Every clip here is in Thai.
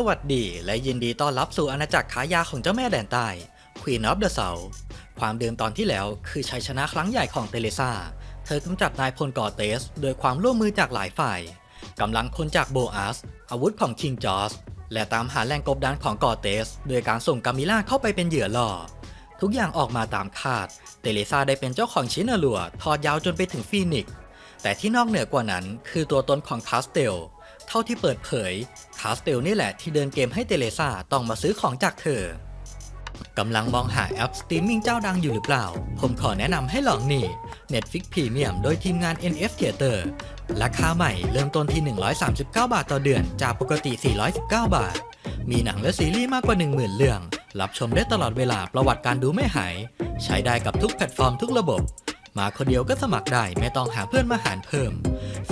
สวัสดีและยินดีต้อนรับสู่อาณาจักรขายยาของเจ้าแม่แดนใต้ Queen of the South ความเดิมตอนที่แล้วคือชัยชนะครั้งใหญ่ของเตเลซาเธอกำจัดนายพลกอเตส โดยความร่วมมือจากหลายฝ่ายกำลังคนจากโบอาส อาวุธของคิงจอสและตามหาแหล่งกบดานของกอเตส โดยการส่งกามิล่าเข้าไปเป็นเหยื่อล่อ ทุกอย่างออกมาตามคาด เตเลซาได้เป็นเจ้าของชินาลัวทอดยาวจนไปถึงฟีนิกซ์แต่ที่นอกเหนือกว่านั้นคือตัวตนของคาสเตลเท่าที่เปิดเผย คาสเตลนี่แหละที่เดินเกมให้เตเลซาต้องมาซื้อของจากเธอกำลังมองหาแอปสตรีมมิ่งเจ้าดังอยู่หรือเปล่า ผมขอแนะนำให้ลองนี่ Netflix Premium โดยทีมงาน NF Theater ราคาใหม่เริ่มต้นที่ 139 บาทต่อเดือน จากปกติ 419 บาท มีหนังและซีรีส์มากกว่า 10,000 เรื่อง รับชมได้ตลอดเวลาประวัติการดูไม่หาย ใช้ได้กับทุกแพลตฟอร์มทุกระบบ มาคนเดียวก็สมัครได้ไม่ต้องหาเพื่อนมาหารเพิ่ม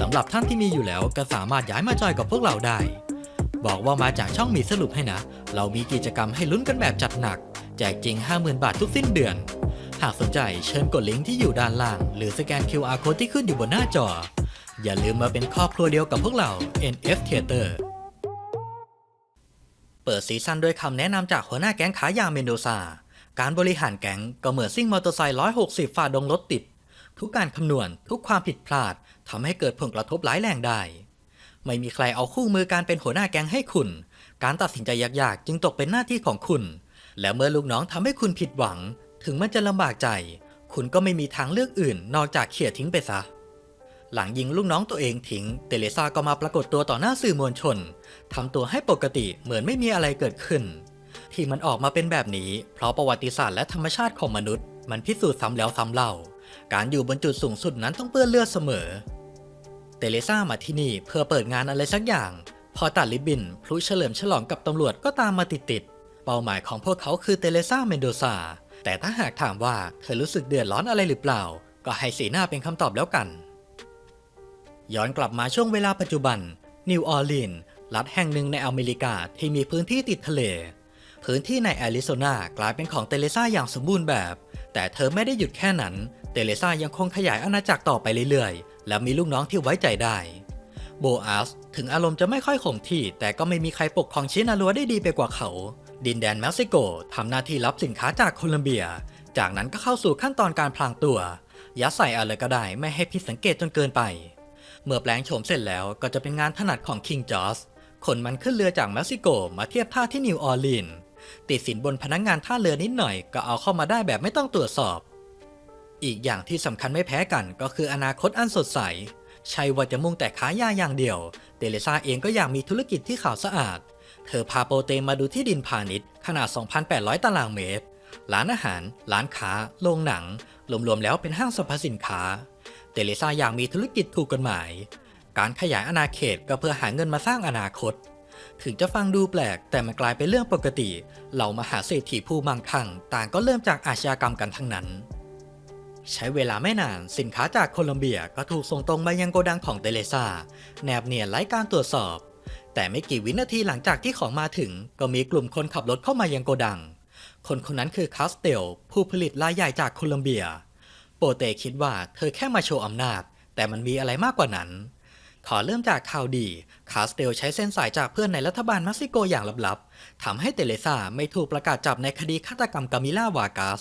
สำหรับท่านที่มีอยู่แล้วก็สามารถย้ายมาจอยกับพวกเราได้ บอกว่ามาจากช่องมีสรุปให้นะ เรามีกิจกรรมให้ลุ้นกันแบบจัดหนัก แจกจริง 50,000 บาททุกสิ้นเดือน หากสนใจเชิญกดลิงก์ที่อยู่ด้านล่าง หรือสแกน QR code ที่ขึ้นอยู่บนหน้าจอ อย่าลืมมาเป็นครอบครัวเดียวกับพวกเรา NF Theater เปิดซีซั่นด้วยคำแนะนำจากหัวหน้าแก๊งขายาเมนโดซา การบริหารแก๊งก็เหมือนซิ่งมอเตอร์ไซค์160ฝ่าดงรถติด ทุกการคำนวณทุกความผิดพลาดทำให้เกิดผลกระทบร้ายแรงได้ ไม่มีใครเอาคู่มือการเป็นหัวหน้าแก๊งให้คุณ การตัดสินใจยากๆ จึงตกเป็นหน้าที่ของคุณ และเมื่อลูกน้องทำให้คุณผิดหวัง ถึงมันจะลำบากใจ คุณก็ไม่มีทางเลือกอื่น นอกจากเขี่ยทิ้งไปซะหลังยิงลูกน้องตัวเองทิ้ง เตเลซาก็มาปรากฏตัวต่อหน้าสื่อมวลชน ทำตัวให้ปกติเหมือนไม่มีอะไรเกิดขึ้น ที่มันออกมาเป็นแบบนี้ เพราะประวัติศาสตร์และธรรมชาติของมนุษย์ มันพิสูจน์ซ้ำแล้วซ้ำเล่า การอยู่บนจุดสูงสุดนั้นต้องเปื้อนเลือดเสมอ เตเลซ่ามาที่นี่เพื่อเปิดงานอะไรสักอย่าง พอตัดลิบบิน พลุเฉลิมฉลองกับตำรวจก็ตามมาติดๆ เป้าหมายของพวกเขาคือเตเลซ่าเมนโดซา แต่ถ้าหากถามว่าเธอรู้สึกเดือดร้อนอะไรหรือเปล่า ก็ให้สีหน้าเป็นคำตอบแล้วกัน ย้อนกลับมาช่วงเวลาปัจจุบัน นิวออร์ลีนส์รัฐแห่งหนึ่งในอเมริกาที่มีพื้นที่ติดทะเล พื้นที่ในแอริโซนากลายเป็นของเตเลซ่าอย่างสมบูรณ์แบบ แต่เธอไม่ได้หยุดแค่นั้น เตเลซ่ายังคงขยายอาณาจักรต่อไปเรื่อยๆ และมีลูกน้องที่ไว้ใจได้ โบอาสถึงอารมณ์จะไม่ค่อยคงที่ แต่ก็ไม่มีใครปกครองชินาลัวได้ดีไปกว่าเขา ดินแดนเม็กซิโกทำหน้าที่รับสินค้าจากโคลัมเบีย จากนั้นก็เข้าสู่ขั้นตอนการพลางตัวยัดใส่อะไรก็ได้ไม่ให้ผิดสังเกตจนเกินไป เมื่อแปลงโฉมเสร็จแล้วก็จะเป็นงานถนัดของคิงจอสขนมันขึ้นเรือจากเม็กซิโกมาเทียบท่าที่นิวออร์ลีนส์ติดสินบนพนักงงานท่าเรือนิดหน่อยก็เอาเข้ามาได้แบบไม่ต้องตรวจสอบ อีกอย่างที่สำคัญไม่แพ้กันก็คืออนาคตอันสดใส ใช่ว่าจะมุ่งแต่ขายยาอย่างเดียว เตเลซาเองก็อยากมีธุรกิจที่ขาวสะอาด เธอพาโปรเตมาดูที่ดินพาณิชย์ ขนาด 2,800 ตารางเมตร ร้านอาหาร ร้านค้า โรงหนัง รวมๆแล้วเป็นห้างสรรพสินค้า เตเลซาอยากมีธุรกิจถูกกฎหมาย การขยายอาณาเขตก็เพื่อหาเงินมาสร้างอนาคตถึงจะฟังดูแปลกแต่มันกลายเป็นเรื่องปกติ เหล่ามหาเศรษฐีผู้มั่งคั่ง ต่างก็เริ่มจากอาชญากรรมกันทั้งนั้น ใช้เวลาไม่นานสินค้าจากโคลอมเบียก็ถูกส่งตรงมายังโกดังของเตเลซาแนบเนียนไร้การตรวจสอบ แต่ไม่กี่วินาทีหลังจากที่ของมาถึง ก็มีกลุ่มคนขับรถเข้ามายังโกดัง คนคนนั้นคือคาสเตลผู้ผลิตรายใหญ่จากโคลอมเบีย โปเตคิดว่าเธอแค่มาโชว์อำนาจ แต่มันมีอะไรมากกว่านั้น ขอเริ่มจากข่าวดีคาสเตลใช้เส้นสายจากเพื่อนในรัฐบาลเม็กซิโกอย่างลับๆทำให้เตเลซาไม่ถูกประกาศจับในคดีฆาตกรรมกามิล่าวากัส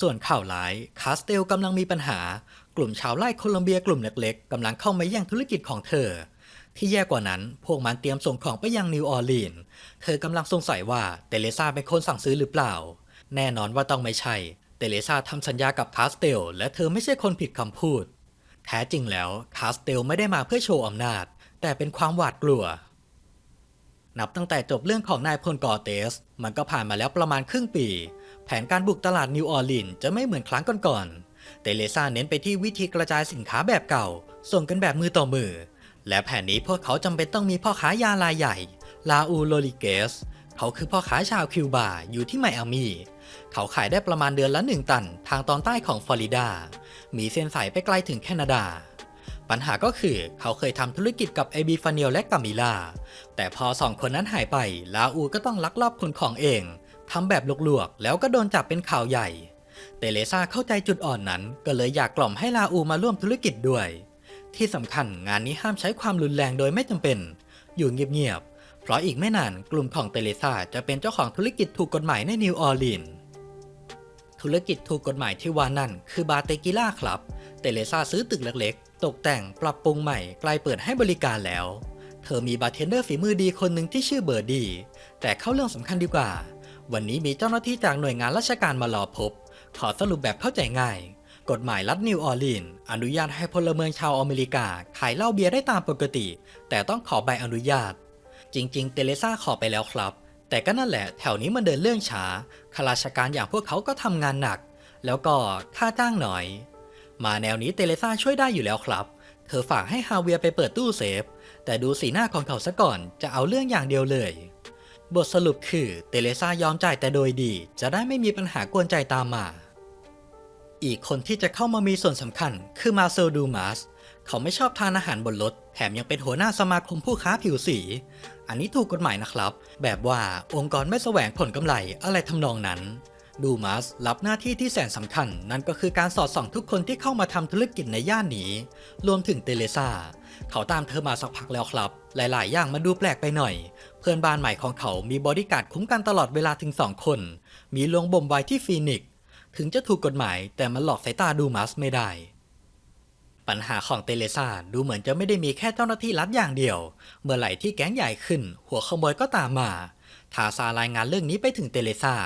ส่วนข่าวร้าย คาสเตลกำลังมีปัญหา กลุ่มชาวไร่โคลอมเบียกลุ่มเล็กๆกำลังเข้ามาแย่งธุรกิจของเธอ ที่แย่กว่านั้น พวกมันเตรียมส่งของไปยังนิวออร์ลีนส์เธอกำลังสงสัยว่าเตเลซาเป็นคนสั่งซื้อหรือเปล่า แน่นอนว่าต้องไม่ใช่ เตเลซาทำสัญญากับคาสเตลและเธอไม่ใช่คนผิดคำพูด แท้จริงแล้วคาสเตลไม่ได้มาเพื่อโชว์อำนาจ แต่เป็นความหวาดกลัวนับตั้งแต่จบเรื่องของนายพลกอเตส มันก็ผ่านมาแล้วประมาณครึ่งปี แผนการบุกตลาดนิวออร์ลีนส์จะไม่เหมือนครั้งก่อนๆ เตเลซ่าเน้นไปที่วิธีกระจายสินค้าแบบเก่า ส่งกันแบบมือต่อมือ และแผนนี้พวกเขาจำเป็นต้องมีพ่อค้ายารายใหญ่ ลาอูโรลิเกส เขาคือพ่อค้าชาวคิวบาอยู่ที่ไมอามีเขาขายได้ประมาณเดือนละหนึ่งตัน ทางตอนใต้ของฟลอริดา มีเส้นสายไปไกลถึงแคนาดา ปัญหาก็คือเขาเคยทำธุรกิจกับเอบีฟาเนียลและกามิลา แต่พอสองคนนั้นหายไป ลาอูก็ต้องลักลอบขนของเอง ทำแบบลวกๆ แล้วก็โดนจับเป็นข่าวใหญ่ เตเลซาเข้าใจจุดอ่อนนั้น ก็เลยอยากกล่อมให้ลาอูมาร่วมธุรกิจด้วย ที่สำคัญงานนี้ห้ามใช้ความรุนแรงโดยไม่จำเป็น อยู่เงียบๆ เพราะอีกไม่นานกลุ่มของเตเลซาจะเป็นเจ้าของธุรกิจถูกกฎหมายในนิวออร์ลีนส์ธุรกิจถูกกฎหมายที่ว่านั่นคือบาเตกิล่าครับ เตเลซาซื้อตึกเล็กๆ ตกแต่งปรับปรุงใหม่ใกล้เปิดให้บริการแล้ว เธอมีบาร์เทนเดอร์ฝีมือดีคนหนึ่งที่ชื่อเบอร์ดี้แต่เข้าเรื่องสำคัญดีกว่า วันนี้มีเจ้าหน้าที่จากหน่วยงานราชการมารอพบ ขอสรุปแบบเข้าใจง่าย กฎหมายรัฐนิวออร์ลีนส์อนุญาตให้พลเมืองชาวอเมริกา ขายเหล้าเบียร์ได้ตามปกติ แต่ต้องขอใบอนุญาต จริง ๆ เตเลซ่าขอไปแล้วครับ แต่ก็นั่นแหละแถวนี้มันเดินเรื่องช้าข้าราชการอย่างพวกเขาก็ทำงานหนัก แล้วก็ค่าจ้างหน่อย มาแนวนี้เตเลซ่าช่วยได้อยู่แล้วครับ เธอฝากให้ฮาเวียไปเปิดตู้เซฟ แต่ดูสีหน้าของเขาซะก่อนจะเอาเรื่องอย่างเดียวเลย บทสรุปคือเตเลซ่ายอมจ่ายแต่โดยดี จะได้ไม่มีปัญหากวนใจตามมา อีกคนที่จะเข้ามามีส่วนสำคัญ คือมาเซลดูมัสเขาไม่ชอบทานอาหารบนรถ แถมยังเป็นหัวหน้าสมาคมผู้ค้าผิวสี อันนี้ถูกกฎหมายนะครับ แบบว่าองค์กรไม่แสวงผลกำไรอะไรทำนองนั้น ดูมัสรับหน้าที่ที่แสนสำคัญ นั่นก็คือการสอดส่องทุกคนที่เข้ามาทำธุรกิจในย่านนี้ รวมถึงเตเลซาเขาตามเธอมาสักพักแล้วครับ หลาย ๆ อย่างมันดูแปลกไปหน่อย พื่อนบ้านใหม่ของเขามีบอดี้การ์ดคุ้มกันตลอดเวลาถึงสองคน มีลวงบ่มไว้ที่ฟีนิกถึงจะถูกกฎหมายแต่มันหลอกสายตาดูมัสไม่ได้ ปัญหาของเตเลซาดูเหมือนจะไม่ได้มีแค่เจ้าหน้าที่รัฐอย่างเดียว เมื่อไหร่ที่แก๊งใหญ่ขึ้น หัวขโมยก็ตามมาทาซารายงานเรื่องนี้ไปถึงเตเลซา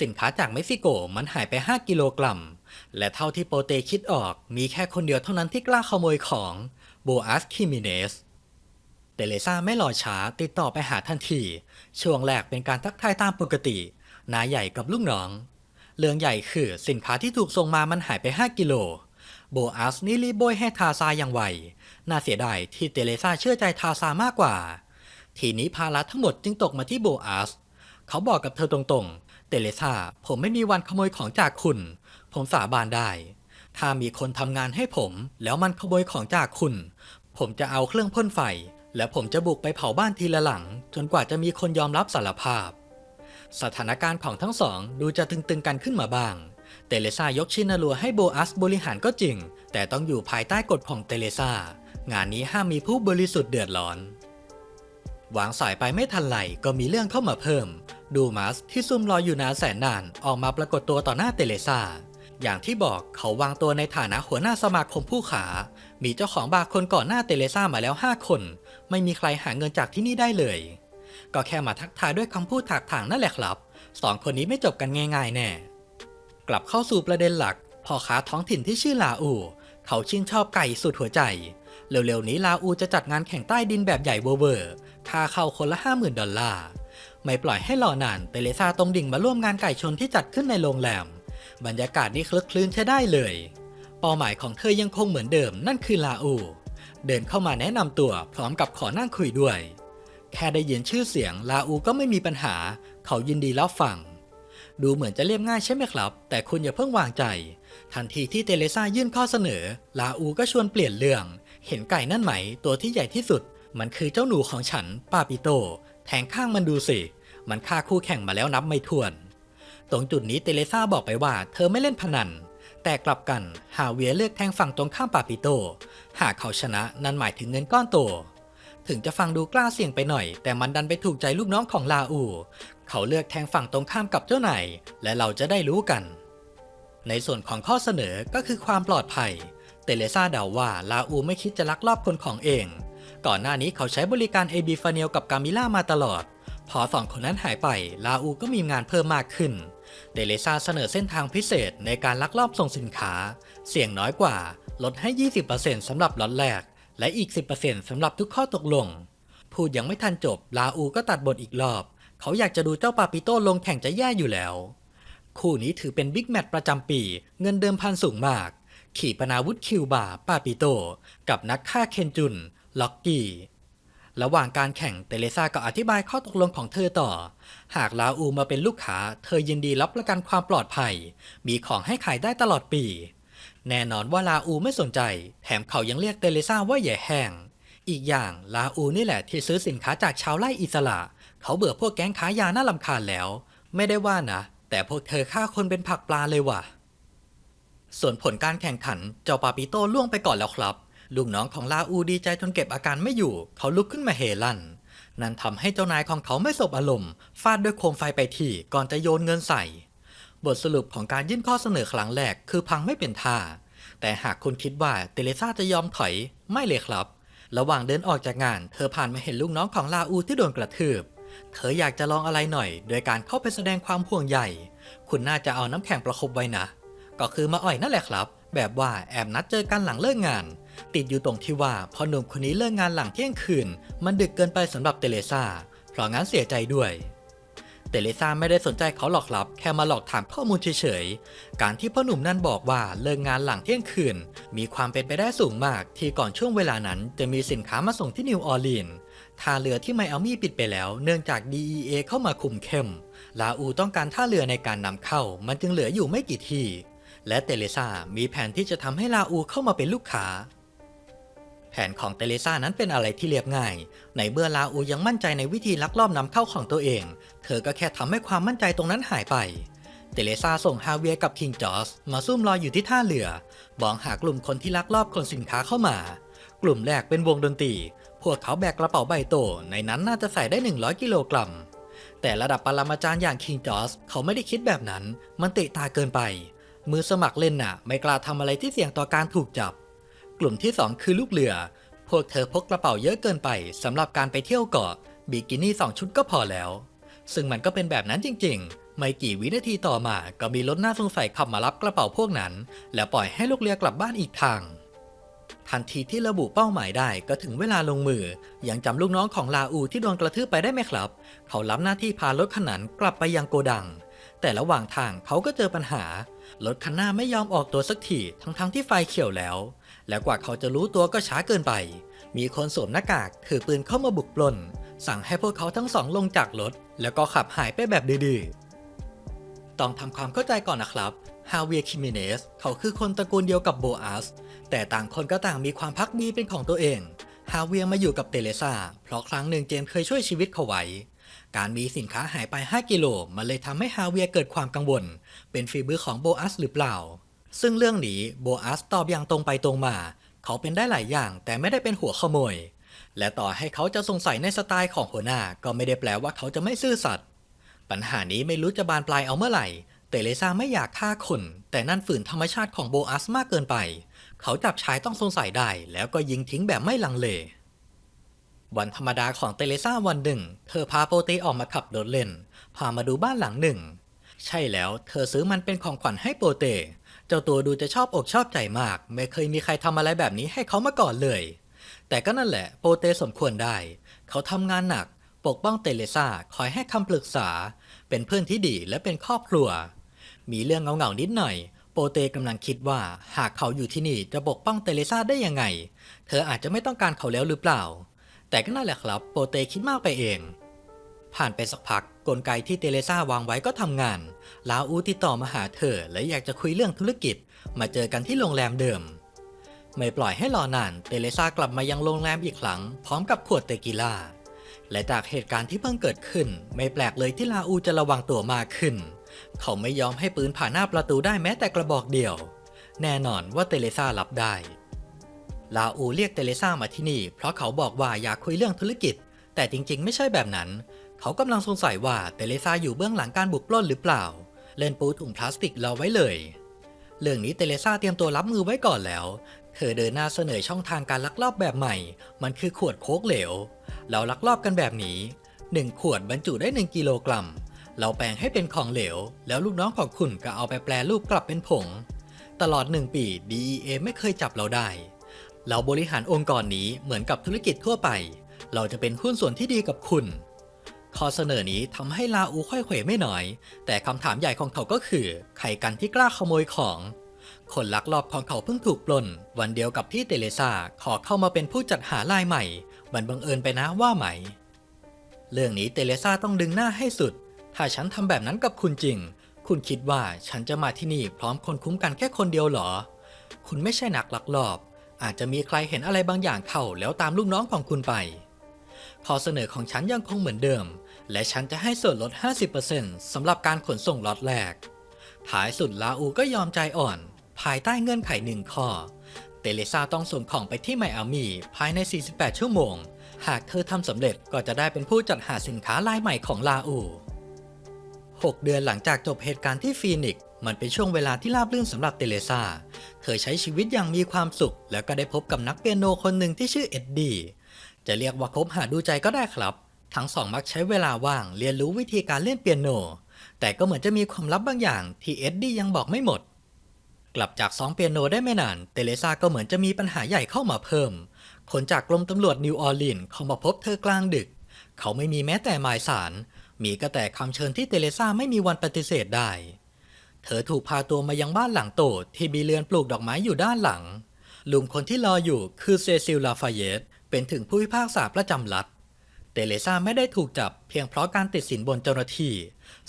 สินค้าจากเม็กซิโกมันหายไป 5 กิโลกรัม และเท่าที่โปเตคิดออกมีแค่คนเดียวเท่านั้นที่กล้าขโมยของโบอัสคิมิเนส เตเลซาไม่รอช้าติดต่อไปหาทันที ช่วงแรกเป็นการทักทายตามปกตินายใหญ่กับลูกน้อง เรื่องใหญ่คือสินค้าที่ถูกส่งมามันหายไป 5 กิโล โบอัสนี่รีบโบยให้ทาซาอย่างไว น่าเสียดายที่เตเลซาเชื่อใจทาซามากกว่า ทีนี้ภาระทั้งหมดจึงตกมาที่โบอัส เขาบอกกับเธอตรงๆ เตเลซาผมไม่มีวันขโมยของจากคุณ ผมสาบานได้ ถ้ามีคนทำงานให้ผม แล้วมันขโมยของจากคุณ ผมจะเอาเครื่องพ่นไฟ และผมจะบุกไปเผาบ้านทีละหลัง จนกว่าจะมีคนยอมรับสารภาพ สถานการณ์ของทั้งสองดูจะตึงๆกันขึ้นมาบ้าง เตเลซายกชินาลัวให้โบอัสบริหารก็จริง แต่ต้องอยู่ภายใต้กฎของเตเลซางานนี้ห้ามมีผู้บริสุทธิ์เดือดร้อนวางสายไปไม่ทันไหลก็มีเรื่องเข้ามาเพิ่ม ดูมัสที่ซุ่มรออยู่นานแสนนานออกมาปรากฏตัวต่อหน้าเตเลซา อย่างที่บอกเขาวางตัวในฐานะหัวหน้าสมาคมผู้ขา มีเจ้าของบาร์คนก่อนหน้าเตเลซ่ามาแล้ว 5 คน ไม่มีใครหาเงินจากที่นี่ได้เลย ก็แค่มาทักทายด้วยคำพูดถากถางนั่นแหละครับสองคนนี้ไม่จบกันง่ายๆแน่กลับเข้าสู่ประเด็นหลักพ่อค้าท้องถิ่นที่ชื่อลาอู เขาชื่นชอบไก่สุดหัวใจ เร็วๆนี้ลาอูจะจัดงานแข่งใต้ดินแบบใหญ่เวอร์ค่าเข้าคนละ50,000ดอลลาร์ไม่ปล่อยให้รอนานเตเลซาตรงดิ่งมาร่วมงานไก่ชนที่จัดขึ้นในโรงแรม บรรยากาศนี่คลึกคลื้นใช้ได้เลย เป้าหมายของเธอยังคงเหมือนเดิมนั่นคือลาอู เดินเข้ามาแนะนำตัวพร้อมกับขอนั่งคุยด้วย แค่ได้ยินชื่อเสียงลาอูก็ไม่มีปัญหา เขายินดีรับฟัง ดูเหมือนจะเรียบง่ายใช่ไหมครับ แต่คุณอย่าเพิ่งวางใจ ทันทีที่เตเลซ่ายื่นข้อเสนอ ลาอูก็ชวนเปลี่ยนเรื่อง เห็นไก่นั่นไหม ตัวที่ใหญ่ที่สุด มันคือเจ้าหนูของฉันปาปิโต แทงข้างมันดูสิ มันฆ่าคู่แข่งมาแล้วนับไม่ถ้วน ตรงจุดนี้เตเลซ่าบอกไปว่าเธอไม่เล่นพนัน แต่กลับกันฮาเวียเลือกแทงฝั่งตรงข้ามปาปิโต หากเขาชนะนั่นหมายถึงเงินก้อนโต ถึงจะฟังดูกล้าเสี่ยงไปหน่อย แต่มันดันไปถูกใจลูกน้องของลาอู เขาเลือกแทงฝั่งตรงข้ามกับเจ้านายและเราจะได้รู้กัน ในส่วนของข้อเสนอก็คือความปลอดภัย เตเลซ่าเดาว่าลาอูไม่คิดจะลักลอบคนของเอง ก่อนหน้านี้เขาใช้บริการเอบีฟาเนลกับกามิล่ามาตลอดพอสองคนนั้นหายไป ลาอูก็มีงานเพิ่มมากขึ้น เตเลซาเสนอเส้นทางพิเศษในการลักลอบส่งสินค้า เสี่ยงน้อยกว่า ลดให้ 20%สำหรับล็อตแรก และอีก 10%สำหรับทุกข้อตกลง พูดยังไม่ทันจบ ลาอูก็ตัดบทอีกรอบ เขาอยากจะดูเจ้าปาปิโต้ลงแข่งจะแย่อยู่แล้ว คู่นี้ถือเป็นบิ๊กแมตช์ประจำปี เงินเดิมพันสูงมาก ขี่ปนาวุธคิวบาปาปิโตกับนักฆ่าเคนจุน ล็อกกี้ ระหว่างการแข่งเตเลซาก็อธิบายข้อตกลงของเธอต่อ หากลาอูมาเป็นลูกค้า เธอยินดีรับประกันความปลอดภัย มีของให้ขายได้ตลอดปี แน่นอนว่าลาอูไม่สนใจ แถมเขายังเรียกเตเลซาว่าแย่แห้ง อีกอย่างลาอูนี่แหละที่ซื้อสินค้าจากชาวไร่อิสระ เขาเบื่อพวกแก๊งค้ายาน่าลำคาญแล้ว ไม่ได้ว่านะ แต่พวกเธอฆ่าคนเป็นผักปลาเลยว่ะ ส่วนผลการแข่งขันเจ้าปาปิโต้ล่วงไปก่อนแล้วครับ ลูกน้องของลาอูดีใจจนเก็บอาการไม่อยู่ เขาลุกขึ้นมาเฮลั่น นั่นทำให้เจ้านายของเขาไม่สบอารมณ์ ฟาดด้วยโคมไฟไปทีก่อนจะโยนเงินใส่ บทสรุปของการยื่นข้อเสนอครั้งแรกคือพังไม่เป็นท่า แต่หากคุณคิดว่าเตเลซ่าจะยอมถอย ไม่เลยครับ ระหว่างเดินออกจากงาน เธอผ่านมาเห็นลูกน้องของลาอูที่โดนกระทืบ เธออยากจะลองอะไรหน่อย โดยการเข้าไปแสดงความห่วงใย คุณน่าจะเอาน้ำแข็งประคบไว้นะ ก็คือมาอ่อยนั่นแหละครับ แบบว่าแอบนัดเจอกันหลังเลิกงาน ติดอยู่ตรงที่ว่าพอหนุ่มคนนี้เลิกงานหลังเที่ยงคืน มันดึกเกินไปสำหรับเตเลซ่าเพราะงั้นเสียใจด้วยเตเลซ่าไม่ได้สนใจเขาหรอกครับ แค่มาหลอกถามข้อมูลเฉยๆ การที่พ่อหนุ่มนั่นบอกว่าเลิกงานหลังเที่ยงคืน มีความเป็นไปได้สูงมาก ที่ก่อนช่วงเวลานั้นจะมีสินค้ามาส่งที่นิวออร์ลีนส์ท่าเรือที่ไมอามี่ปิดไปแล้ว เนื่องจาก DEA เข้ามาคุมเข้ม ลาอูต้องการท่าเรือในการนำเข้า มันจึงเหลืออยู่ไม่กี่ที่ และเตเลซ่ามีแผนที่จะทำให้ลาอูเข้ามาเป็นลูกค้า แผนของเตเลซ่านั้นเป็นอะไรที่เรียบง่าย ในเมื่อลาอูยังมั่นใจในวิธีลักลอบนำเข้าของตัวเอง เธอก็แค่ทำให้ความมั่นใจตรงนั้นหายไป เตเลซ่าส่งฮาเวียกับคิงจอสมาซุ่มรออยู่ที่ท่าเรือบอกหากลุ่มคนที่ลักลอบขนสินค้าเข้ามา กลุ่มแรกเป็นวงดนตรี พวกเขาแบกกระเป๋าใบโต ในนั้นน่าจะใส่ได้ 100 กิโลกรัม แต่ระดับปรมาจารย์อย่างคิงจอสเขาไม่ได้คิดแบบนั้น มันเตะตาเกินไป มือสมัครเล่นน่ะ ไม่กล้าทำอะไรที่เสี่ยงต่อการถูกจับ กลุ่มที่ 2 คือลูกเรือ พวกเธอพกกระเป๋าเยอะเกินไปสำหรับการไปเที่ยวเกาะบิกินี่ 2 ชุดก็พอแล้ว ซึ่งมันก็เป็นแบบนั้นจริง ๆ ไม่กี่วินาทีต่อมาก็มีรถน่าสงสัยขับมารับกระเป๋าพวกนั้น แล้วปล่อยให้ลูกเรือกลับบ้านอีกทางทันทีที่ระบุเป้าหมายได้ก็ถึงเวลาลงมือ ยังจำลูกน้องของลาอูที่โดนกระทืบไปได้ไหมครับ เขารับหน้าที่พารถขนันกลับไปยังโกดัง แต่ระหว่างทางเขาก็เจอปัญหารถคันหน้าไม่ยอมออกตัวสักทีทั้งๆที่ไฟเขียวแล้ว และกว่าเขาจะรู้ตัวก็ช้าเกินไป มีคนสวมหน้ากากถือปืนเข้ามาบุกปล้น สั่งให้พวกเขาทั้งสองลงจากรถ แล้วก็ขับหายไปแบบดื้อต้องทำความเข้าใจก่อนนะครับฮาเวียร์คิมิเนสเขาคือคนตระกูลเดียวกับโบอาส แต่ต่างคนก็ต่างมีความพักดีเป็นของตัวเองฮาเวียร์มาอยู่กับเตเลซาเพราะครั้งหนึ่งเจนเคยช่วยชีวิตเขาไว้ การมีสินค้าหายไป 5 กิโลมันเลยทำให้ฮาเวียเกิดความกังวล เป็นฝีมือของโบอาสหรือเปล่า ซึ่งเรื่องนี้โบอาสตอบอย่างตรงไปตรงมา เขาเป็นได้หลายอย่างแต่ไม่ได้เป็นหัวขโมย และต่อให้เขาจะสงสัยในสไตล์ของหัวหน้าก็ไม่ได้แปลว่าเขาจะไม่ซื่อสัตย์ปัญหานี้ไม่รู้จะบานปลายเอาเมื่อไหร่เตเลซ่าไม่อยากฆ่าคน แต่นั่นฝืนธรรมชาติของโบอาสมากเกินไป เขาจับชายต้องสงสัยได้ แล้วก็ยิงทิ้งแบบไม่ลังเล วันธรรมดาของเตเลซ่าวันหนึ่ง เธอพาโปเตออกมาขับรถเล่น พามาดูบ้านหลังหนึ่ง ใช่แล้วเธอซื้อมันเป็นของขวัญให้โปเต เจ้าตัวดูจะชอบอกชอบใจมาก ไม่เคยมีใครทำอะไรแบบนี้ให้เขามาก่อนเลย แต่ก็นั่นแหละโปเตสมควรได้ เขาทำงานหนัก ปกป้องเตเลซ่าคอยให้คำปรึกษา เป็นเพื่อนที่ดีและเป็นครอบครัว มีเรื่องเงาๆนิดหน่อยโปเตกำลังคิดว่าหากเขาอยู่ที่นี่จะปกป้องเตเลซ่าได้ยังไง เธออาจจะไม่ต้องการเขาแล้วหรือเปล่า แต่ก็นั่นแหละครับ โปเตคิดมากไปเอง ผ่านไปสักพักกลไกที่เตเลซ่าวางไว้ก็ทำงาน ลาอูติดต่อมาหาเธอ และอยากจะคุยเรื่องธุรกิจ มาเจอกันที่โรงแรมเดิม ไม่ปล่อยให้รอนาน เตเลซ่ากลับมายังโรงแรมอีกครั้ง พร้อมกับขวดเตกิล่า และจากเหตุการณ์ที่เพิ่งเกิดขึ้น ไม่แปลกเลยที่ลาอูจะระวังตัวมากขึ้น เขาไม่ยอมให้ปืนผ่านหน้าประตูได้แม้แต่กระบอกเดียว แน่นอนว่าเตเลซ่ารับได้ ลาอูเรียกเตเลซ่ามาที่นี่ เพราะเขาบอกว่าอยากคุยเรื่องธุรกิจ แต่จริงๆ ไม่ใช่แบบนั้น เขากำลังสงสัยว่าเตเลซ่าอยู่เบื้องหลังการบุกปล้นหรือเปล่า เล่นปูถุงพลาสติกเราไว้เลย เรื่องนี้เตเลซ่าเตรียมตัวรับมือไว้ก่อนแล้ว เธอเดินหน้าเสนอช่องทางการลักลอบแบบใหม่ มันคือขวดโค้กเหลว เราลักลอบกันแบบนี้ 1 ขวดบรรจุได้ 1 กิโลกรัม เราแปลงให้เป็นของเหลว แล้วลูกน้องของคุณก็เอาไปแปลรูปกลับเป็นผง ตลอด 1 ปี DEA ไม่เคยจับเราได้ เราบริหารองค์กรนี้เหมือนกับธุรกิจทั่วไป เราจะเป็นหุ้นส่วนที่ดีกับคุณ ข้อเสนอนี้ทำให้ลาอูค่อยเขวไม่น้อย แต่คำถามใหญ่ของเขาก็คือ ใครกันที่กล้าขโมยของ คนลักลอบของเขาเพิ่งถูกปล้น วันเดียวกับที่เตเลซาขอเข้ามาเป็นผู้จัดหารายใหม่มันบังเอิญไปนะว่าไหม เรื่องนี้เตเลซาต้องดึงหน้าให้สุด ถ้าฉันทำแบบนั้นกับคุณจริง คุณคิดว่าฉันจะมาที่นี่พร้อมคนคุ้มกันแค่คนเดียวหรอ คุณไม่ใช่นักลักลอบ อาจจะมีใครเห็นอะไรบางอย่างเข้าแล้วตามลูกน้องของคุณไป ข้อเสนอของฉันยังคงเหมือนเดิม และฉันจะให้ส่วนลด 50%สำหรับการขนส่งล็อตแรก ท้ายสุดลาอูก็ยอมใจอ่อน ภายใต้เงื่อนไขหนึ่งข้อ เตเลซาต้องส่งของไปที่ไมอามีภายใน 48 ชั่วโมง หากเธอทำสำเร็จก็จะได้เป็นผู้จัดหาสินค้ารายใหม่ของลาอู 6 เดือนหลังจากจบเหตุการณ์ที่ฟีนิกซ์ มันเป็นช่วงเวลาที่ราบรื่นสำหรับเตเลซาเธอใช้ชีวิตอย่างมีความสุข แล้วก็ได้พบกับนักเปียโนคนหนึ่งที่ชื่อเอ็ดดี้ จะเรียกว่าคบหาดูใจก็ได้ครับ ทั้งสองมักใช้เวลาว่างเรียนรู้วิธีการเล่นเปียโน แต่ก็เหมือนจะมีความลับบางอย่างที่เอ็ดดี้ยังบอกไม่หมด กลับจากซ้อมเปียโนได้ไม่นาน เตเลซาก็เหมือนจะมีปัญหาใหญ่เข้ามาเพิ่ม คนจากกรมตำรวจนิวออร์ลีนส์เข้ามาพบเธอกลางดึก เขาไม่มีแม้แต่หมายสาร มีก็แต่คำเชิญที่เตเลซาไม่มีวันปฏิเสธได้ เธอถูกพาตัวมายังบ้านหลังโตที่มีเรือนปลูกดอกไม้อยู่ด้านหลัง ลุงคนที่รออยู่คือเซซิลลาฟาเยตเป็นถึงผู้พิพากษาประจำรัฐเตเลซาไม่ได้ถูกจับเพียงเพราะการติดสินบนเจ้าหน้าที่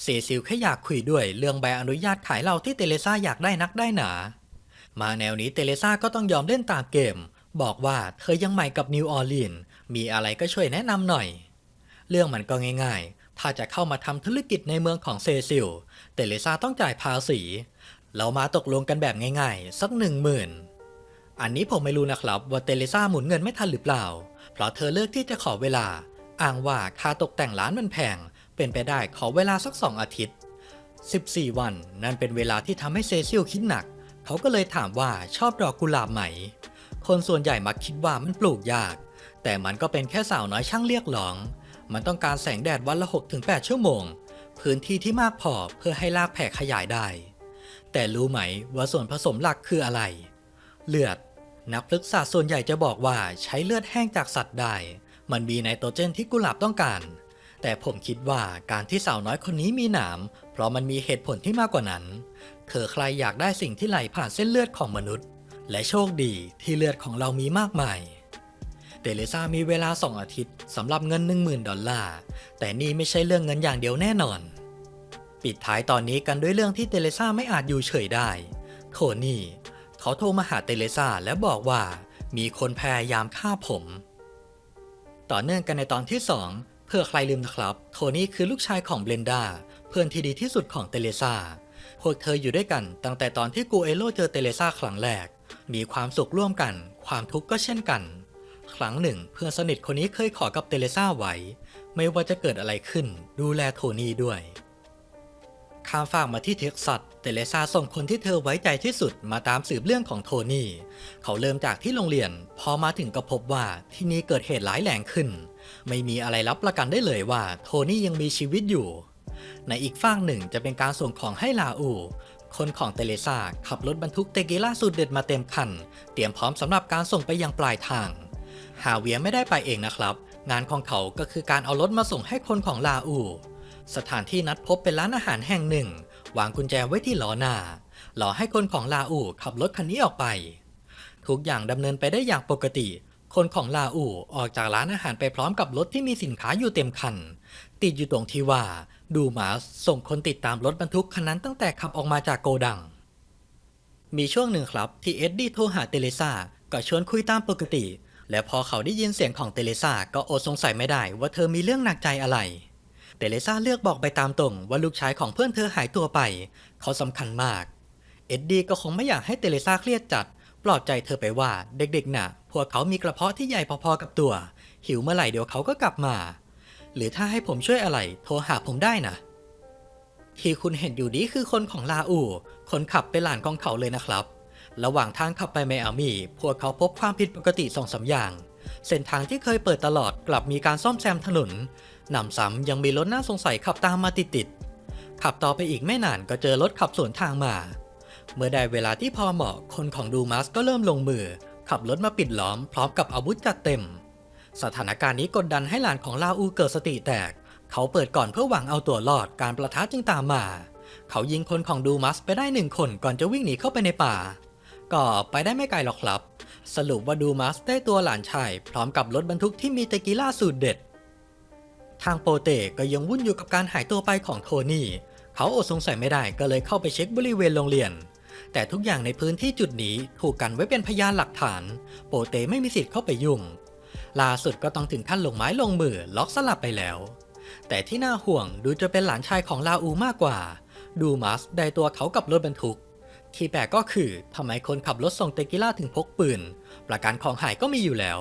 เซซิลแค่อยากคุยด้วยเรื่องใบอนุญาตขายเหล้าที่เตเลซาอยากได้นักได้หนา มาแนวนี้เตเลซาก็ต้องยอมเล่นตามเกม บอกว่าเธอยังใหม่กับนิวออร์ลีนมีอะไรก็ช่วยแนะนำหน่อย เรื่องมันก็ง่ายๆ ถ้าจะเข้ามาทำธุรกิจในเมืองของเซซิล เตเลซาต้องจ่ายภาษี เรามาตกลงกันแบบง่ายๆ สักหนึ่งหมื่นอันนี้ผมไม่รู้นะครับว่าเตเลซาหมุนเงินไม่ทันหรือเปล่า เพราะเธอเลือกที่จะขอเวลา อ้างว่าค่าตกแต่งร้านมันแพง เป็นไปได้ขอเวลาสักสองอาทิตย์ 14 วันนั่นเป็นเวลาที่ทำให้เซซิลคิดหนัก เขาก็เลยถามว่าชอบดอกกุหลาบไหม คนส่วนใหญ่มักคิดว่ามันปลูกยาก แต่มันก็เป็นแค่สาวน้อยช่างเรียกร้อง มันต้องการแสงแดดวันละ 6-8 ชั่วโมง พื้นที่ที่มากพอเพื่อให้รากแผ่ขยายได้ แต่รู้ไหมว่าส่วนผสมหลักคืออะไร เลือด นักพฤกษาสตร์ส่วนใหญ่จะบอกว่าใช้เลือดแห้งจากสัตว์ได้ มันมีไนโตรเจนที่กุหลาบต้องการ แต่ผมคิดว่าการที่สาวน้อยคนนี้มีหนาม เพราะมันมีเหตุผลที่มากกว่านั้น เธอใครอยากได้สิ่งที่ไหลผ่านเส้นเลือดของมนุษย์ และโชคดีที่เลือดของเรามีมากมาย เตเลซามีเวลา 2 อาทิตย์สำหรับเงิน 10,000 ดอลลาร์ แต่นี่ไม่ใช่เรื่องเงินอย่างเดียวแน่นอน ปิดท้ายตอนนี้กันด้วยเรื่องที่เตเลซาไม่อาจอยู่เฉยได้ โทนี่ เขาโทรมาหาเตเลซาและบอกว่า มีคนพยายามฆ่าผม ต่อเนื่องกันในตอนที่ 2 เพื่อใครลืมนะครับ โทนี่คือลูกชายของเบลนดาเพื่อนที่ดีที่สุดของเตเลซาพวกเธออยู่ด้วยกันตั้งแต่ตอนที่กูเอโลเจอเตเลซาครั้งแรก มีความสุขร่วมกัน ความทุกข์ก็เช่นกัน ครั้งหนึ่ง เพื่อนสนิทคนนี้เคยขอกับเตเลซ่าไว้ ไม่ว่าจะเกิดอะไรขึ้น ดูแลโทนี่ด้วยข้ามฟากมาที่เท็กซัสเตเลซาส่งคนที่เธอไว้ใจที่สุดมาตามสืบเรื่องของโทนี่ เขาเริ่มจากที่โรงเรียน พอมาถึงก็พบว่าที่นี่เกิดเหตุร้ายแรงขึ้น ไม่มีอะไรรับประกันได้เลยว่าโทนี่ยังมีชีวิตอยู่ ในอีกฟากหนึ่งจะเป็นการส่งของให้ลาอู คนของเตเลซาขับรถบรรทุกเตกิล่าสูตรเด็ดมาเต็มคัน เตรียมพร้อมสำหรับการส่งไปยังปลายทาง ฮาเวียไม่ได้ไปเองนะครับ งานของเขาก็คือการเอารถมาส่งให้คนของลาอู สถานที่นัดพบเป็นร้านอาหารแห่งหนึ่ง วางกุญแจไว้ที่ล้อหน้ารอให้คนของลาอูขับรถคันนี้ออกไป ทุกอย่างดำเนินไปได้อย่างปกติ คนของลาอูออกจากร้านอาหารไปพร้อมกับรถที่มีสินค้าอยู่เต็มคัน ติดอยู่ตรงที่ว่า ดูมาสส่งคนติดตามรถบรรทุกคันนั้นตั้งแต่ขับออกมาจากโกดัง มีช่วงหนึ่งครับที่เอ็ดดี้โทรหาเตเลซาก็ชวนคุยตามปกติ และพอเขาได้ยินเสียงของเตเลซาก็อดสงสัยไม่ได้ว่าเธอมีเรื่องหนักใจอะไร เตเลซาเลือกบอกไปตามตรงว่าลูกชายของเพื่อนเธอหายตัวไป เขาสำคัญมาก เอ็ดดี้ก็คงไม่อยากให้เตเลซาเครียดจัด ปลอบใจเธอไปว่าเด็กๆน่ะ พวกเขามีกระเพาะที่ใหญ่พอๆกับตัว หิวเมื่อไหร่เดี๋ยวเขาก็กลับมา หรือถ้าให้ผมช่วยอะไร โทรหาผมได้นะที่คุณเห็นอยู่นี้คือคนของลาอู คนขับเป็นหลานของเขาเลยนะครับ ระหว่างทางขับไปไมอามี่ พวกเขาพบความผิดปกติสองสามอย่าง เส้นทางที่เคยเปิดตลอดกลับมีการซ่อมแซมถนนหนำซ้ำยังมีรถน่าสงสัยขับตามมาติดๆ ขับต่อไปอีกไม่นานก็เจอรถขับสวนทางมา เมื่อได้เวลาที่พอเหมาะ คนของดูมัสก็เริ่มลงมือ ขับรถมาปิดล้อมพร้อมกับอาวุธจัดเต็ม สถานการณ์นี้กดดันให้หลานของลาอูเกิดสติแตก เขาเปิดก่อนเพื่อหวังเอาตัวรอดการประทะจึงตามมา เขายิงคนของดูมัสไปได้หนึ่งคนก่อนจะวิ่งหนีเข้าไปในป่า ก็ไปได้ไม่ไกลหรอกครับ สรุปว่าดูมัสได้ตัวหลานชาย พร้อมกับรถบรรทุกที่มีเตกิล่าสูตรเด็ด ทางโปเตก็ยังวุ่นอยู่กับการหายตัวไปของโทนี่ เขาอดสงสัยไม่ได้ก็เลยเข้าไปเช็คบริเวณโรงเรียน แต่ทุกอย่างในพื้นที่จุดนี้ถูกกันไว้เป็นพยานหลักฐาน โปเตไม่มีสิทธิ์เข้าไปยุ่งล่าสุดก็ต้องถึงขั้นลงไม้ลงมือล็อกสลับไปแล้ว แต่ที่น่าห่วงดูจะเป็นหลานชายของลาอูมากกว่า ดูมัสได้ตัวเขากับรถบรรทุก ที่แปลกก็คือทำไมคนขับรถส่งเตกิล่าถึงพกปืน ประกันของหายก็มีอยู่แล้ว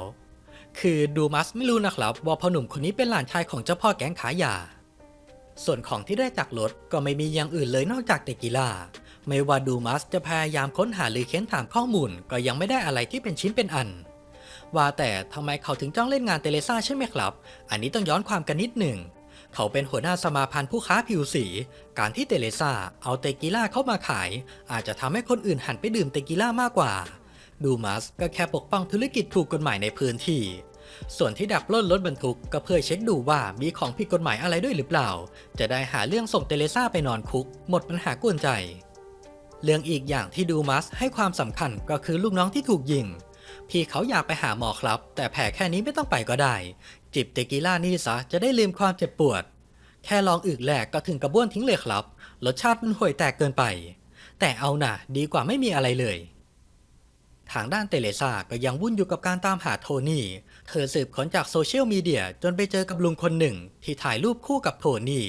คือดูมัสไม่รู้นะครับ ว่าพ่อหนุ่มคนนี้เป็นหลานชายของเจ้าพ่อแก๊งขายยา ส่วนของที่ได้จากรถก็ไม่มีอย่างอื่นเลยนอกจากเตกิล่า ไม่ว่าดูมัสจะพยายามค้นหาหรือเค้นถามข้อมูล ก็ยังไม่ได้อะไรที่เป็นชิ้นเป็นอัน ว่าแต่ทำไมเขาถึงจ้องเล่นงานเตเลซ่าใช่ไหมครับ อันนี้ต้องย้อนความกันนิดหนึ่ง เขาเป็นหัวหน้าสมาพันธ์ผู้ค้าผิวสี การที่เตเลซ่าเอาเตกิล่าเข้ามาขาย อาจจะทำให้คนอื่นหันไปดื่มเตกิล่ามากกว่า ดูมัสก็แค่ปกป้องธุรกิจถูกกฎหมายในพื้นที่ ส่วนที่ดักล้นรถบรรทุกก็เพื่อเช็คดูว่ามีของผิดกฎหมายอะไรด้วยหรือเปล่า จะได้หาเรื่องส่งเตเลซ่าไปนอนคุก หมดปัญหากวนใจ เรื่องอีกอย่างที่ดูมัสให้ความสำคัญก็คือลูกน้องที่ถูกยิงพี่เขาอยากไปหาหมอครับ แต่แผลแค่นี้ไม่ต้องไปก็ได้ จิบเตกิล่านี่ซะจะได้ลืมความเจ็บปวด แค่ลองอึกแหลกก็ถึงกระบ้วนทิ้งเลยครับ รสชาติมันห่วยแตกเกินไป แต่เอาน่ะดีกว่าไม่มีอะไรเลย ทางด้านเตเลซาก็ยังวุ่นอยู่กับการตามหาโทนี่ เธอสืบค้นจากโซเชียลมีเดียจนไปเจอกับลุงคนหนึ่ง ที่ถ่ายรูปคู่กับโทนี่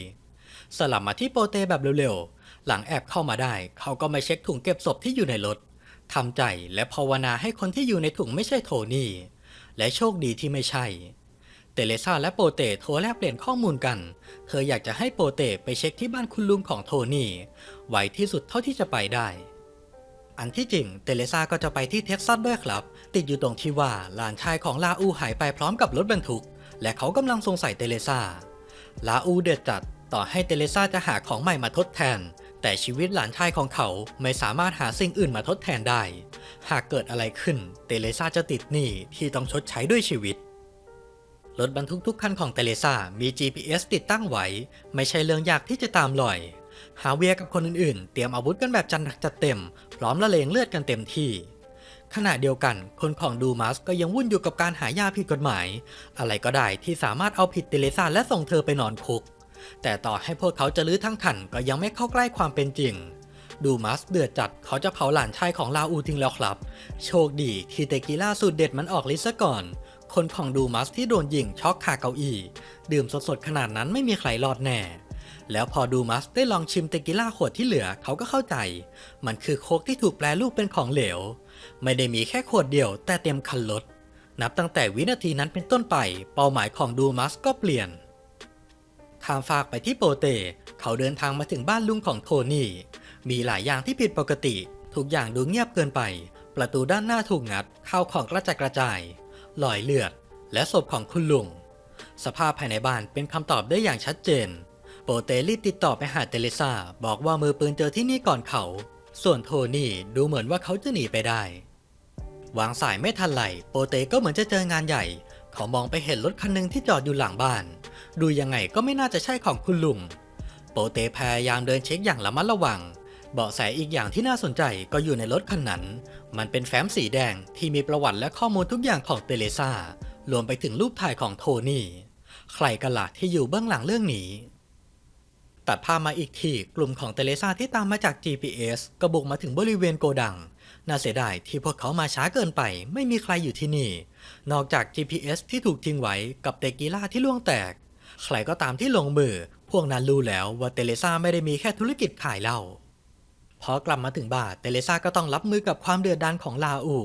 สลับมาที่โปเตแบบเร็วๆ หลังแอบเข้ามาได้ เขาก็มาเช็คถุงเก็บศพที่อยู่ในรถทำใจและภาวนาให้คนที่อยู่ในถุงไม่ใช่โทนี่ และโชคดีที่ไม่ใช่ ตเลซ่าและโปเตโทรแลกเปลี่ยนข้อมูลกัน เธออยากจะให้โปเตไปเช็คที่บ้านคุณลุงของโทนี่ไวที่สุดเท่าที่จะไปได้ อันที่จริงเตเลซ่าก็จะไปที่เท็กซัสด้วยครับ ติดอยู่ตรงที่ว่าหลานชายของลาอูหายไปพร้อมกับรถบรรทุก และเขากำลังสงสัยเตเลซ่า ลาอูเดือดจัดต่อให้เตเลซ่าจะหาของใหม่มาทดแทน แต่ชีวิตหลานชายของเขาไม่สามารถหาสิ่งอื่นมาทดแทนได้ หากเกิดอะไรขึ้นเตเลซ่าจะติดหนี้ที่ต้องชดใช้ด้วยชีวิต รถบรรทุกทุกคันของเตเลซ่ามี GPS ติดตั้งไว้ ไม่ใช่เรื่องยากที่จะตามลอย ฮาเวียกับคนอื่นๆ เตรียมอาวุธกันแบบจัดหนักจัดเต็ม พร้อมละเลงเลือดกันเต็มที่ ขณะเดียวกัน คนของดูมัสก็ยังวุ่นอยู่กับการหายาผิดกฎหมาย อะไรก็ได้ที่สามารถเอาผิดเตเลซ่าและส่งเธอไปนอนคุก แต่ต่อให้พวกเขาจะลื้อทั้งคันก็ยังไม่เข้าใกล้ความเป็นจริงดูมัสเดือดจัดเขาจะเผาหลานชายของลาอูทิ้งแล้วครับ โชคดีที่เตกิล่าสูตรเด็ดมันออกฤทธิ์ซะก่อน คนของดูมัสที่โดนยิงช็อกคาเก้าอี้ ดื่มสดๆขนาดนั้นไม่มีใครรอดแน่ แล้วพอดูมัสได้ลองชิมเตกิล่าขวดที่เหลือเขาก็เข้าใจ มันคือโคกที่ถูกแปลรูปเป็นของเหลว ไม่ได้มีแค่ขวดเดียวแต่เต็มคันรถนับตั้งแต่วินาทีนั้นเป็นต้นไป เป้าหมายของดูมัสก็เปลี่ยนข้ามฟากไปที่โปเต เขาเดินทางมาถึงบ้านลุงของโทนี่ มีหลายอย่างที่ผิดปกติ ทุกอย่างดูเงียบเกินไป ประตูด้านหน้าถูกงัดข้าวของกระจัดกระจาย รอยเลือด และศพของคุณลุง สภาพภายในบ้านเป็นคำตอบได้อย่างชัดเจน โปเตรีบติดต่อไปหาเตเลซาบอกว่ามือปืนเจอที่นี่ก่อนเขา ส่วนโทนี่ดูเหมือนว่าเขาจะหนีไปได้ วางสายไม่ทันไหลโปเตก็เหมือนจะเจองานใหญ่ เขามองไปเห็นรถคันหนึ่งที่จอดอยู่หลังบ้าน ดูยังไงก็ไม่น่าจะใช่ของคุณลุง โปเตพยายามเดินเช็คอย่างระมัดระวัง เบาะแสอีกอย่างที่น่าสนใจก็อยู่ในรถคันนั้น มันเป็นแฟ้มสีแดงที่มีประวัติและข้อมูลทุกอย่างของเตเลซารวมไปถึงรูปถ่ายของโทนี่ ใครกันล่ะที่อยู่เบื้องหลังเรื่องนี้ ตัดภาพมาอีกทีกลุ่มของเตเลซาที่ตามมาจาก GPS ก็บุกมาถึงบริเวณโกดัง น่าเสียดายที่พวกเขามาช้าเกินไป ไม่มีใครอยู่ที่นี่ นอกจาก GPS ที่ถูกทิ้งไว้กับเตกีล่าที่ล่วงแตก ใครก็ตามที่ลงมือ พวกนั้นรู้แล้วว่าเตเลซาไม่ได้มีแค่ธุรกิจขายเหล้า พอกลับมาถึงบ้านเตเลซาก็ต้องรับมือกับความเดือดดานของลาอู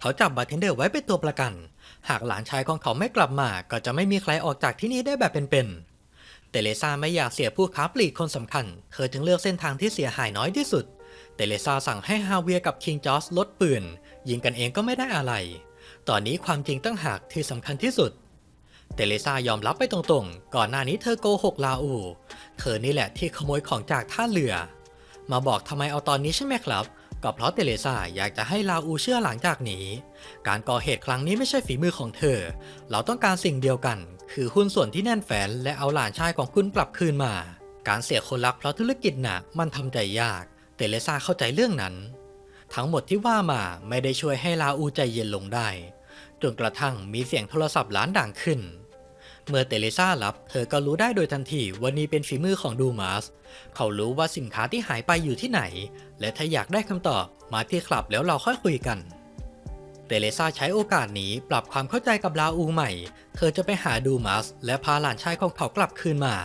เขาจับบาร์เทนเดอร์ไว้เป็นตัวประกัน หากหลานชายของเขาไม่กลับมา ก็จะไม่มีใครออกจากที่นี่ได้แบบเป็นๆ เตเลซาไม่อยากเสียผู้ค้าปลีกคนสำคัญ เธอจึงเลือกเส้นทางที่เสียหายน้อยที่สุด เตเลซาสั่งให้ฮาเวียกับคิงจอสลดปืน ยิงกันเองก็ไม่ได้อะไร ตอนนี้ความจริงตั้งหากที่สำคัญที่สุดเตเลซายอมรับไปตรงๆ ก่อนหน้านี้เธอโกหกลาอู เธอนี่แหละที่ขโมยของจากท่าเรือ มาบอกทำไมเอาตอนนี้ใช่ไหมครับ ก็เพราะเตเลซ่าอยากจะให้ลาอูเชื่อหลังจากนี้ การก่อเหตุครั้งนี้ไม่ใช่ฝีมือของเธอ เราต้องการสิ่งเดียวกัน คือหุ้นส่วนที่แน่นแฟนและเอาหลานชายของคุณกลับคืนมา การเสียคนรักเพราะธุรกิจน่ะมันทำใจยาก เตเลซ่าเข้าใจเรื่องนั้น ทั้งหมดที่ว่ามาไม่ได้ช่วยให้ลาอูใจเย็นลงได้จนกระทั่งมีเสียงโทรศัพท์ล้านดังขึ้น เมื่อเตเลซ่ารับ เธอก็รู้ได้โดยทันทีว่านี่เป็นฝีมือของดูมาส เขารู้ว่าสินค้าที่หายไปอยู่ที่ไหน และถ้าอยากได้คำตอบมาที่คลับแล้วเราค่อยคุยกัน เตเลซ่าใช้โอกาสนี้ปรับความเข้าใจกับลาอูใหม่ เธอจะไปหาดูมัสและพาหลานชายของเขากลับคืนมา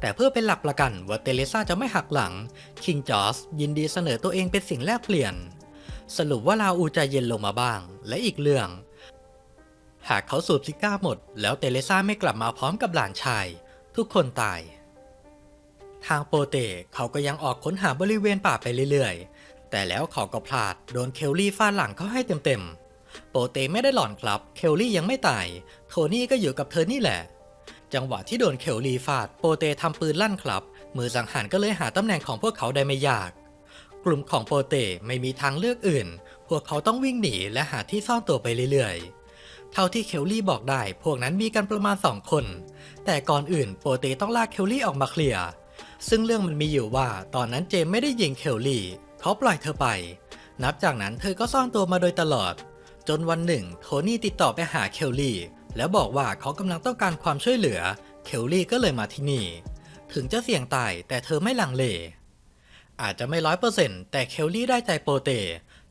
แต่เพื่อเป็นหลักประกันว่าเตเลซ่าจะไม่หักหลัง คิงจอสยินดีเสนอตัวเองเป็นสิ่งแลกเปลี่ยน สรุปว่าลาอูใจเย็นลงมาบ้าง และอีกเรื่อง หากเขาสูบซิก้าหมด แล้วเตเลซ่าไม่กลับมาพร้อมกับหลานชาย ทุกคนตาย ทางโปเตเขาก็ยังออกค้นหาบริเวณป่าไปเรื่อยๆ แต่แล้วเขาก็พลาดโดนเคลลี่ฟาดหลังเขาให้เต็มๆ โปเตไม่ได้หลอนครับ เคลลี่ยังไม่ตาย โทนี่ก็อยู่กับเธอนี่แหละ จังหวะที่โดนเคลลี่ฟาด โปเตทำปืนลั่นครับ มือสังหารก็เลยหาตำแหน่งของพวกเขาได้ไม่ยากกลุ่มของโปเตไม่มีทางเลือกอื่น พวกเขาต้องวิ่งหนีและหาที่ซ่อนตัวไปเรื่อยๆ เท่าที่เคลลี่บอกได้ พวกนั้นมีกันประมาณสองคน แต่ก่อนอื่นโปเตต้องลากเคลลี่ออกมาเคลียร์ ซึ่งเรื่องมันมีอยู่ว่าตอนนั้นเจมไม่ได้ยิงเคลลี่ เขาปล่อยเธอไป นับจากนั้นเธอก็ซ่อนตัวมาโดยตลอด จนวันหนึ่ง โทนี่ติดต่อไปหาเคลลี่ แล้วบอกว่าเขากำลังต้องการความช่วยเหลือ เคลลี่ก็เลยมาที่นี่ ถึงจะเสี่ยงตายแต่เธอไม่ลังเล อาจจะไม่ร้อยเปอร์เซ็นต์แต่เคลลี่ได้ใจโปเต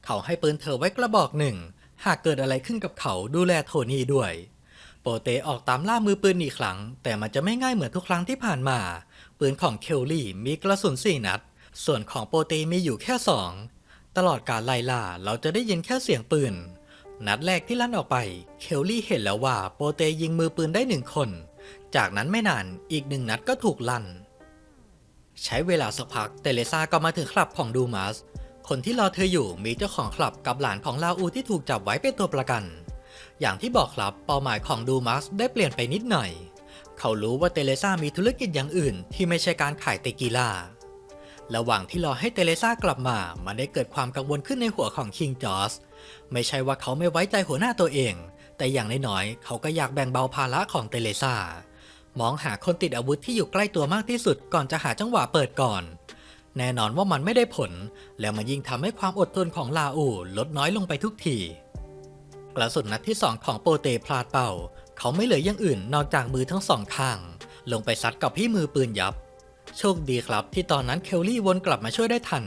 เขาให้ปืนเธอไว้กระบอกหนึ่ง หากเกิดอะไรขึ้นกับเขาดูแลโทนี่ด้วย โปเตออกตามล่ามือปืนอีกครั้ง แต่มันจะไม่ง่ายเหมือนทุกครั้งที่ผ่านมา ปืนของเคลลี่มีกระสุนสี่นัด ส่วนของโปเตมีอยู่แค่สองตลอดการไล่ล่าเราจะได้ยินแค่เสียงปืน นัดแรกที่ลั่นออกไป เคลลี่เห็นแล้วว่าโปเตยิงมือปืนได้หนึ่งคน จากนั้นไม่นานอีกหนึ่งนัดก็ถูกลั่นใช้เวลาสักพักเตเลซาก็มาถึงคลับของดูมัส คนที่รอเธออยู่มีเจ้าของคลับกับหลานของลาอูที่ถูกจับไว้เป็นตัวประกัน อย่างที่บอกครับเป้าหมายของดูมัสได้เปลี่ยนไปนิดหน่อย เขารู้ว่าเตเลซ่ามีธุรกิจอย่างอื่น ที่ไม่ใช่การขายเตกีล่าระหว่างที่รอให้เตเลซ่ากลับมา มันได้เกิดความกังวลขึ้นในหัวของคิงจอสไม่ใช่ว่าเขาไม่ไว้ใจหัวหน้าตัวเอง แต่อย่างน้อยๆเขาก็อยากแบ่งเบาภาระของเตเลซ่ามองหาคนติดอาวุธที่อยู่ใกล้ตัวมากที่สุดก่อนจะหาจังหวะเปิดก่อน แน่นอนว่ามันไม่ได้ผล แล้วมันยิ่งทำให้ความอดทนของลาอูลดน้อยลงไปทุกที กระสุนนัดที่สองของโปเตพลาดเป้าเขาไม่เหลืออย่างอื่นนอกจากมือทั้งสองข้าง ลงไปซัดกับพี่มือปืนยับ โชคดีครับที่ตอนนั้นเคลลี่วนกลับมาช่วยได้ทัน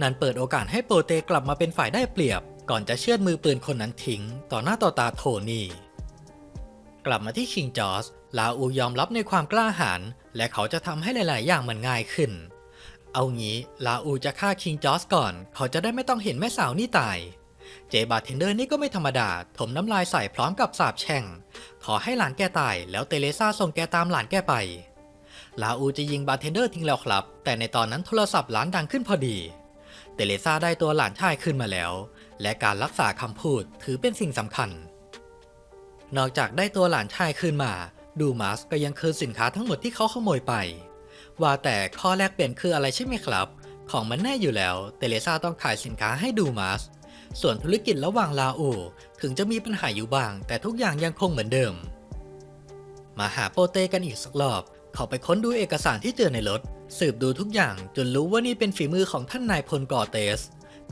นั่นเปิดโอกาสให้โปเตกลับมาเป็นฝ่ายได้เปรียบ ก่อนจะเชือดมือปืนคนนั้นทิ้ง ต่อหน้าต่อตาโทนี่กลับมาที่คิงจอร์สลาอูยอมรับในความกล้าหาญและเขาจะทำให้หลาย ๆ อย่างมันง่ายขึ้น เอางี้ลาอูจะฆ่าคิงจอสก่อน เขาจะได้ไม่ต้องเห็นแม่สาวนี่ตาย เจบาร์เทนเดอร์นี่ก็ไม่ธรรมดา ถมน้ำลายใส่พร้อมกับสาบแช่ง ขอให้หลานแกตายแล้วเตเลซ่าส่งแกตามหลานแกไป ลาอูจะยิงบาร์เทนเดอร์ทิ้งแล้วครับ แต่ในตอนนั้นโทรศัพท์หลานดังขึ้นพอดี เตเลซ่าได้ตัวหลานชายขึ้นมาแล้ว และการรักษาคำพูดถือเป็นสิ่งสำคัญ นอกจากได้ตัวหลานชายคืนมา ดูมัสก็ยังคืนสินค้าทั้งหมดที่เขาขโมยไป ว่าแต่ข้อแลกเปลี่ยนคืออะไรใช่ไหมครับ ของมันแน่อยู่แล้วเตเลซ่าต้องขายสินค้าให้ดูมัสส่วนธุรกิจระหว่างลาโอถึงจะมีปัญหาอยู่บ้าง แต่ทุกอย่างยังคงเหมือนเดิม มาหาโปเต้กันอีกสักรอบ เขาไปค้นดูเอกสารที่เจอในรถ สืบดูทุกอย่างจนรู้ว่านี่เป็นฝีมือของท่านนายพลกอเตส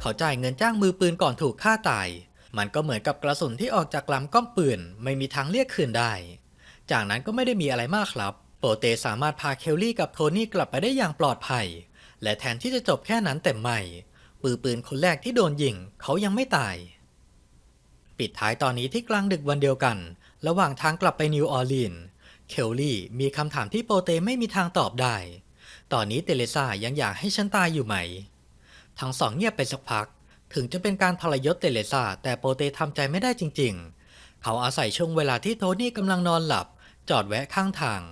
เขาจ่ายเงินจ้างมือปืนก่อนถูกฆ่าตาย มันก็เหมือนกับกระสุนที่ออกจากลำกล้องปืน ไม่มีทางเรียกคืนได้ จากนั้นก็ไม่ได้มีอะไรมากครับ โปเตสามารถพาเคลลี่กับโทนี่กลับไปได้อย่างปลอดภัย และแทนที่จะจบแค่นั้นแต่ไม่ ปืนปืนคนแรกที่โดนยิงเขายังไม่ตาย ปิดท้ายตอนนี้ที่กลางดึกวันเดียวกัน ระหว่างทางกลับไปนิวออร์ลีนส์เคลลี่มีคำถามที่โปเตไม่มีทางตอบได้ ตอนนี้เตเลซ่ายังอยากให้ฉันตายอยู่ไหม ทั้งสองเงียบไปสักพัก ถึงจะเป็นการทรยศเตเลซ่าแต่โปเตทำใจไม่ได้จริง ๆ เขาอาศัยช่วงเวลาที่โทนี่กำลังนอนหลับ จอดแวะข้างทาง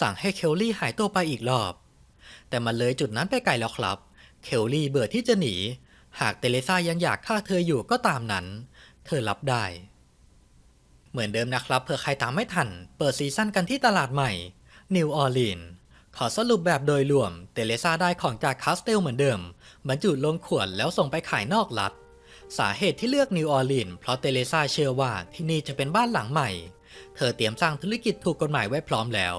สั่งให้เคลลี่หายตัวไปอีกรอบ แต่มันเลยจุดนั้นไปไกลแล้วครับ เคลลี่เบื่อที่จะหนี หากเตเลซ่ายังอยากฆ่าเธออยู่ก็ตามนั้น เธอรับได้ เหมือนเดิมนะครับเผื่อใครตามไม่ทัน เปิดซีซั่นกันที่ตลาดใหม่ นิวออร์ลีนขอสรุปแบบโดยรวม เตเลซ่าได้ของจากคาสเตลเหมือนเดิม บรรจุลงขวดแล้วส่งไปขายนอกรัฐ สาเหตุที่เลือกนิวออร์ลีนเพราะเตเลซ่าเชื่อว่าที่นี่จะเป็นบ้านหลังใหม่ เธอเตรียมสร้างธุรกิจถูกกฎหมายไว้พร้อมแล้ว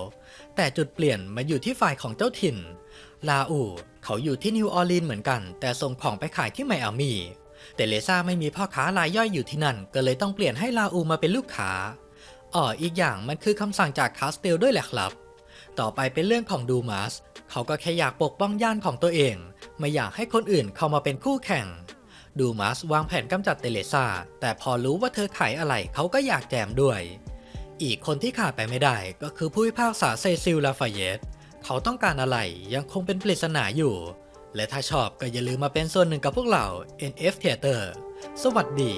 แต่จุดเปลี่ยนมาอยู่ที่ฝ่ายของเจ้าถิ่น ลาอูเขาอยู่ที่นิวออร์ลีนเหมือนกัน แต่ส่งของไปขายที่ไมอามี แต่เลซ่าไม่มีพ่อค้ารายย่อยอยู่ที่นั่น ก็เลยต้องเปลี่ยนให้ลาอูมาเป็นลูกค้าอ๋ออีกอย่างมันคือคำสั่งจากคาสเตลด้วยแหละครับ ต่อไปเป็นเรื่องของดูมัสเขาก็แค่อยากปกป้องย่านของตัวเอง ไม่อยากให้คนอื่นเข้ามาเป็นคู่แข่ง ดูมัสวางแผนกำจัดเตเลซ่าแต่พอรู้ว่าเธอขายอะไรเขาก็อยากแจมด้วย อีกคนที่ขาดไปไม่ได้ก็คือผู้พิพากษาเซซิลลาฟาเยตเขาต้องการอะไรยังคงเป็นปริศนาอยู่ และถ้าชอบก็อย่าลืมมาเป็นส่วนหนึ่งกับพวกเรา NF Theater สวัสดี